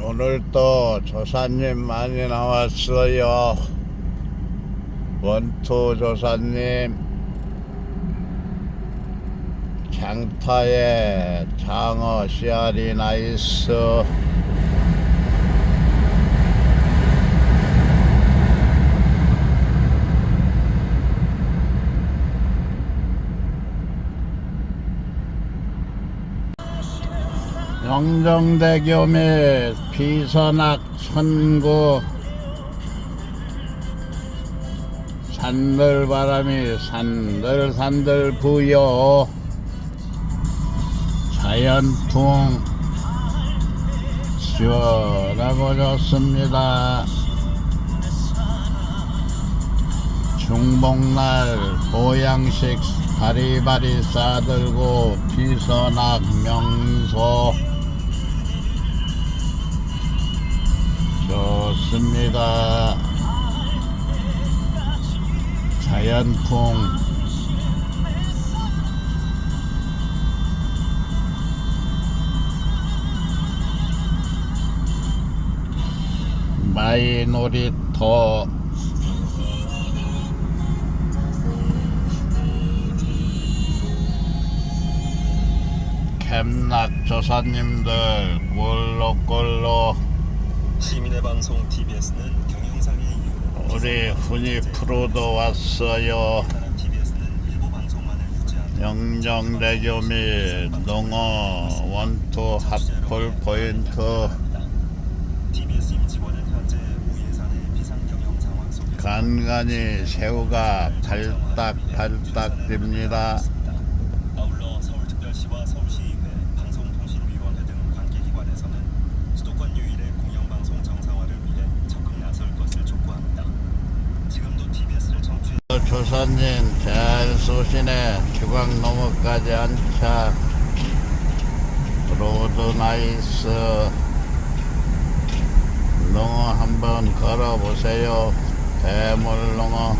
오늘도 조사님 많이 나왔어요. 원투 조사님 장타에 장어 씨알이 나이스 영정대교 및 비선악 천구 산들바람이 산들산들 부여 자연풍 시원하고 좋습니다. 중복날 보양식 바리바리 싸들고 비선악 명소 좋습니다. 자연풍 마이 놀이터. 캠락 조사님들 꼴로꼴로 시민의 방송 TBS는 경영상의 이유로 우리 훈이 프로도 왔어요. 영정대교 및 농어 원투 핫폴 포인트 간간히 새우가 발딱발딱 됩니다. 아울러 서울특별시와 서울시의회, 방송통신위원회 등 관계기관에서는 수도권 유일의 공영방송 정상화를 위해 적극 나설 것을 촉구합니다. 지금도 TBS를 청취해 조사님 잘 쏘시네. 주광 넘어까지 안착. 로드 나이스. 농어 한번 걸어보세요. 대물농어.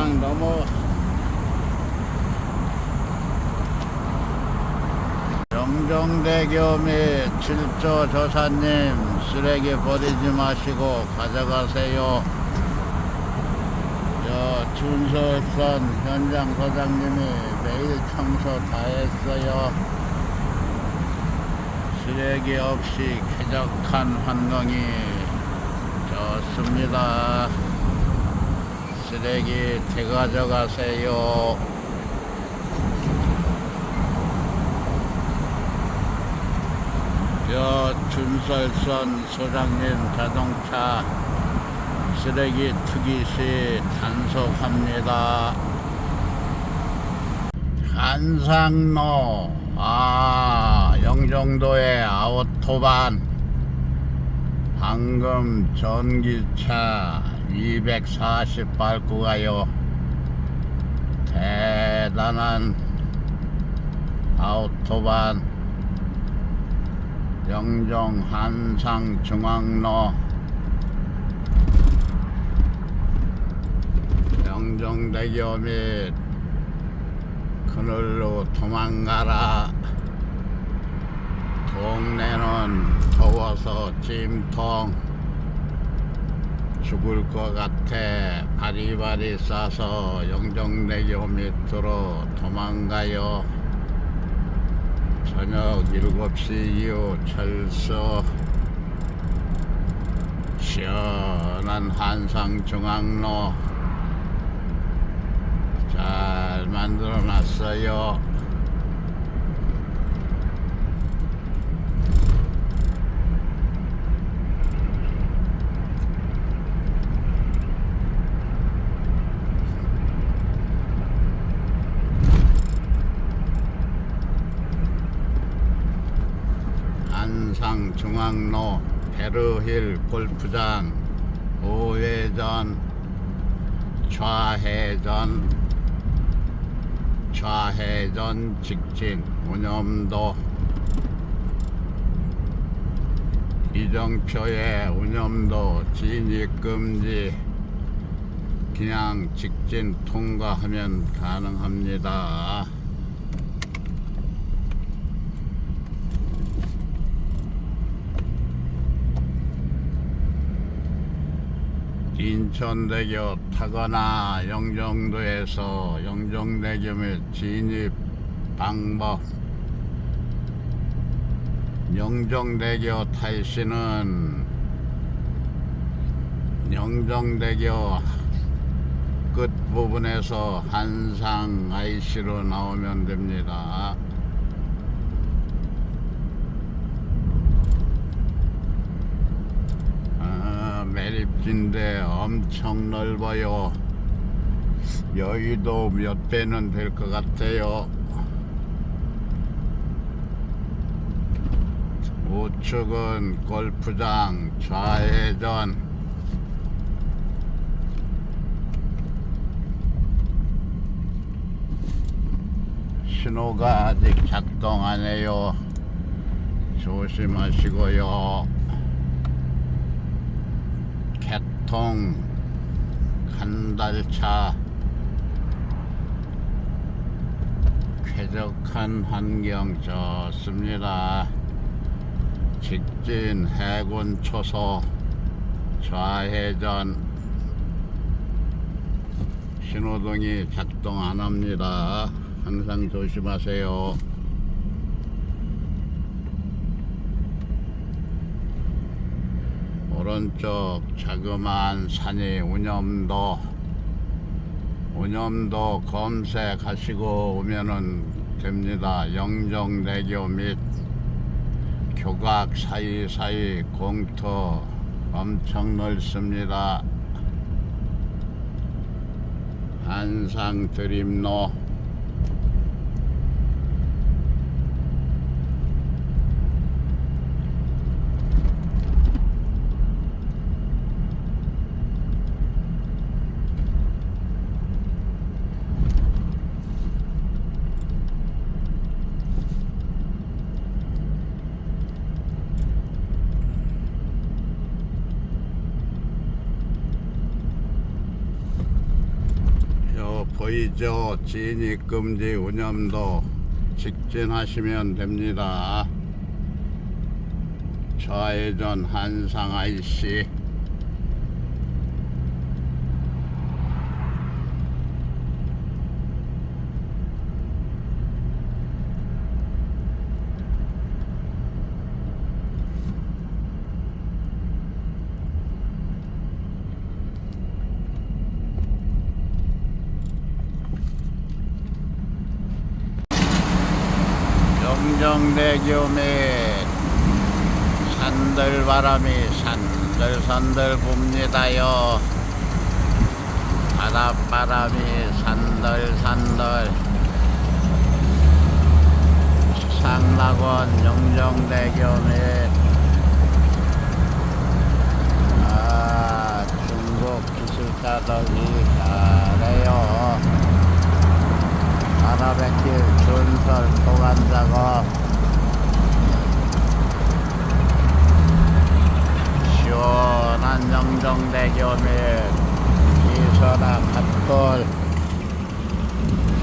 땅 넘어. 영종대교 및 7조 조사님 쓰레기 버리지 마시고 가져가세요. 저 준설선 현장 소장님이 매일 청소 다 했어요. 쓰레기 없이 쾌적한 환경이 좋습니다. 쓰레기 되가져가세요. 여 준설선 소장님 자동차 쓰레기 투기 시 단속합니다. 한상로 아 영종도의 아우토반 방금 전기차 240 밟고 가요. 대단한 아우토반 영종 한상 중앙로 영종대교 및 그늘로 도망가라 동네는 더워서 찜통 죽을 것 같아. 바리바리 싸서 영종대교 밑으로 도망가요. 저녁 7시 이후 철수 시원한 한상 중앙로. 잘 만들어 놨어요. 안상 중앙로 베르힐 골프장 5회전 좌회전 좌회전 직진 운염도 이정표의 운염도 진입금지 그냥 직진 통과하면 가능합니다. 인천대교 타거나 영종도에서 영종대교 및 진입 방법 영종대교 탈시는 영종대교 끝 부분에서 한상 IC로 나오면 됩니다. 아, 매립진데 엄청 넓어요. 여의도 몇 배는 될 것 같아요. 우측은 골프장 좌회전 신호가 아직 작동 안 해요. 조심하시고요. 개통 간달차 쾌적한 환경 좋습니다. 직진 해군 초소 좌회전 신호등이 작동 안 합니다. 항상 조심하세요. 오른쪽 자그마한 산이 운염도 운염도 검색하시고 오면은 됩니다. 영종대교 및 교각 사이사이 공터 엄청 넓습니다. 한상 드림로 보이죠? 진입 금지 운염도 직진하시면 됩니다. 좌회전 한상아이씨 정대교 및 산들바람이 산들산들 붑니다요. 바닷바람이 산들산들. 상락원 영정대교 및 아, 중국 기술자들이 잘해요 아라뱃길 준설 토관 작업 시원한 영정대교 및 이선화 갓돌.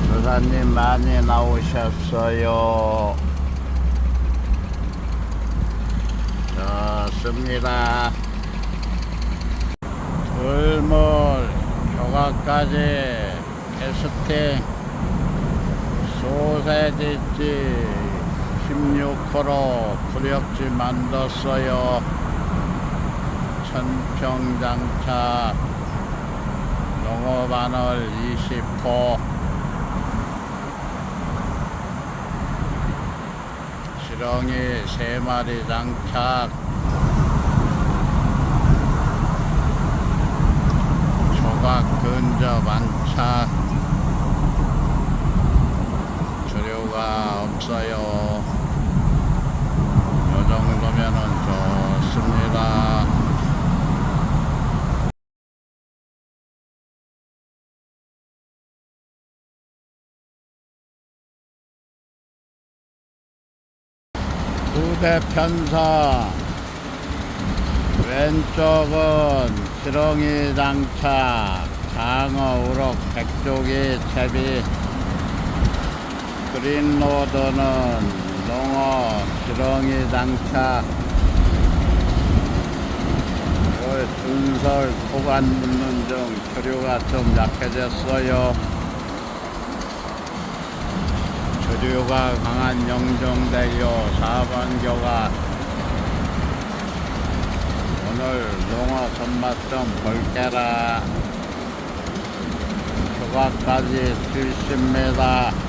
조사님 많이 나오셨어요. 좋습니다. 돌몰 교각까지 캐스팅 소세지집 16호로 구력지 만들었어요. 천평장차 농어바늘 20호. 지렁이 3마리 장착. 조각 근접 안착 주류가 없어요. 이 정도면은 좋습니다. 부대 편성 왼쪽은 지렁이 장착 장어 우럭 백조기 채비 그린로드는 농어 지렁이 그 준설 토관 묻는 중 조류가 좀 약해졌어요. 조류가 강한 영종대교 4번교가 오늘 농어 손맛 좀 볼게라. 교각까지 70m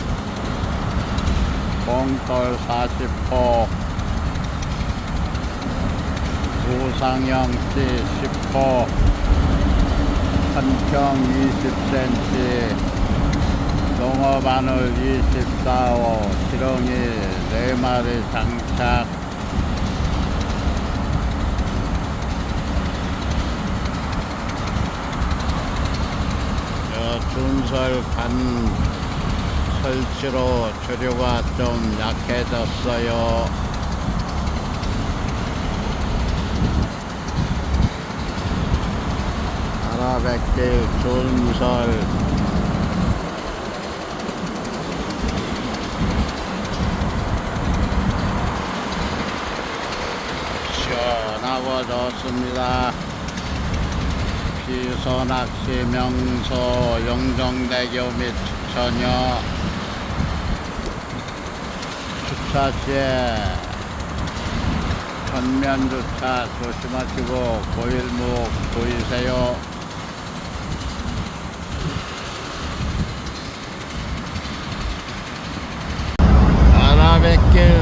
봉돌 40호 우상형지 10호 한평 20cm 농어바늘 24호 지렁이 4마리 장착. 저 준설 간 설치로 조류가 좀 약해졌어요. 아라뱃길 준설 시원하고 좋습니다. 피소낚시 명소 영종대교 및 추천여 주차 시에 전면 주차 조심하시고 고일목 보이세요. 아라뱃길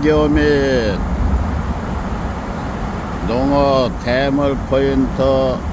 재교 및 농업 대물 포인트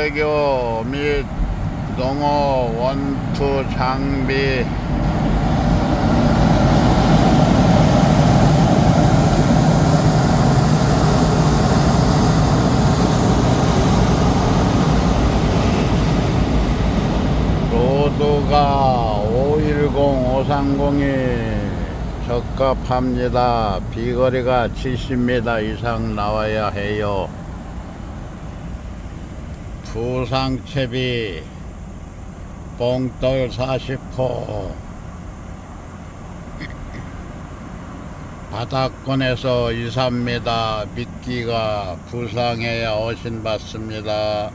영종대교 및 농어 원투 장비 로드가 510, 530이 적합합니다. 비거리가 70m 이상 나와야 해요. 부상채비 뽕돌 40호 바닥권에서 2, 3m 미끼가 부상해야 어신받습니다.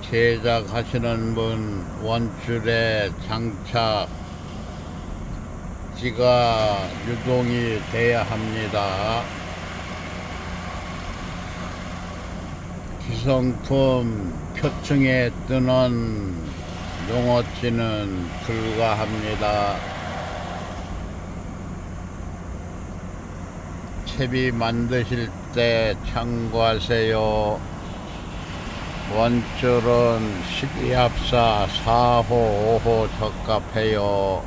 제작하시는 분 원줄에 장착 지가 유동이 돼야 합니다. 기성품 표층에 뜨는 용어치는 불가합니다. 채비 만드실 때 참고하세요. 원줄은 12합사 4호, 5호 적합해요.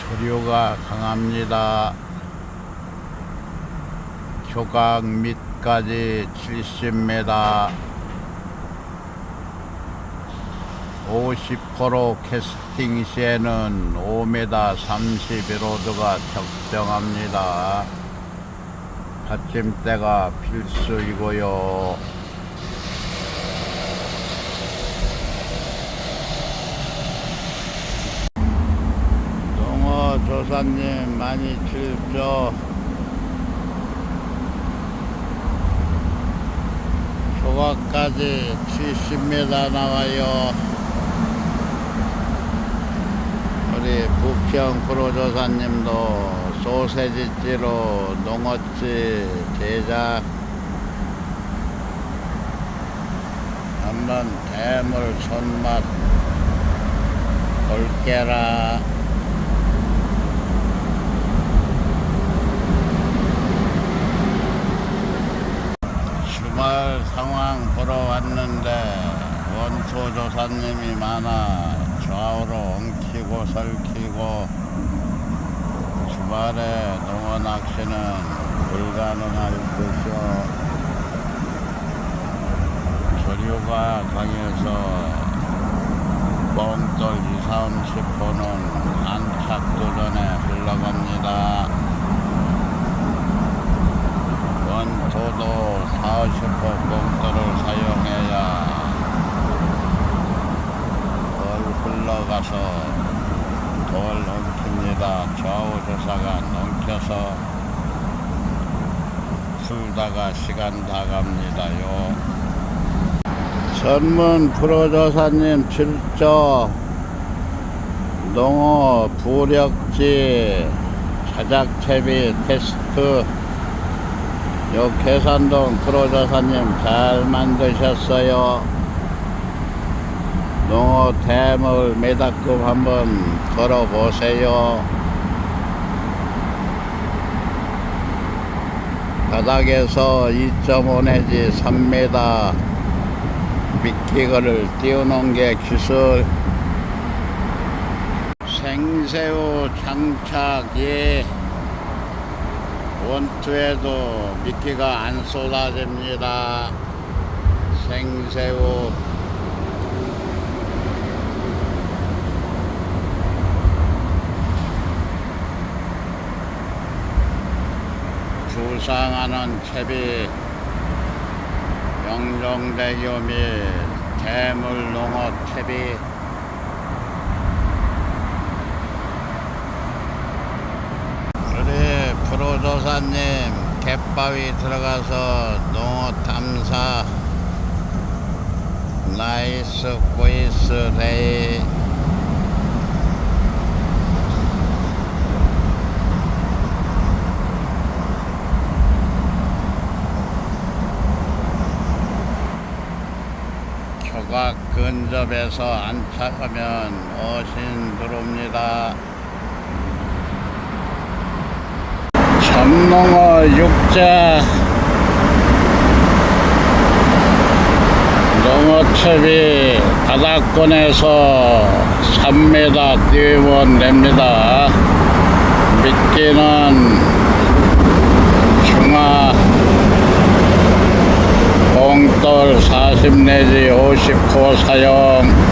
조류가 강합니다. 조각 밑까지 70m 50% 캐스팅 시에는 5m 31호드가 적정합니다. 받침대가 필수이고요. 농어 조사님 많이 칠죠. 조각까지 70m 나와요. 우리 부평 프로조사님도 소세지찌로 농어찌 제작 한번 대물 손맛 볼게라. 상황 보러 왔는데 원투 조사님이 많아 좌우로 엉키고 설키고 주말에 농어 낚시는 불가능할 듯이요 조류가 강해서 뻥돌 2, 30호는 안착도 전에 흘러갑니다 원토도 4, 50호 뽕돌을 사용해야 덜 흘러가서 덜 넘깁니다. 좌우 조사가 넘겨서 풀다가 시간 다 갑니다요. 전문 프로조사님 출조 농어 부력지 자작채비 테스트 요 계산동 프로조사님 잘 만드셨어요. 농어 대물 메다급 한번 걸어보세요. 바닥에서 2.5 내지 3m 미끼거를 띄우는 게 기술. 생새우 장착이 원투에도 미끼가 안 쏟아집니다. 생새우 부상하는 채비 영종대교 및 대물농어 채비 프로조사님 갯바위 들어가서 농어 탐사 나이스 보이스 레이 조각 근접에서 안착하면 어신 들어옵니다. 전농어 육자 농어첩이 바닥권에서 3m 뛰어냅니다. 미끼는 중화 봉돌 40 내지 50호 사용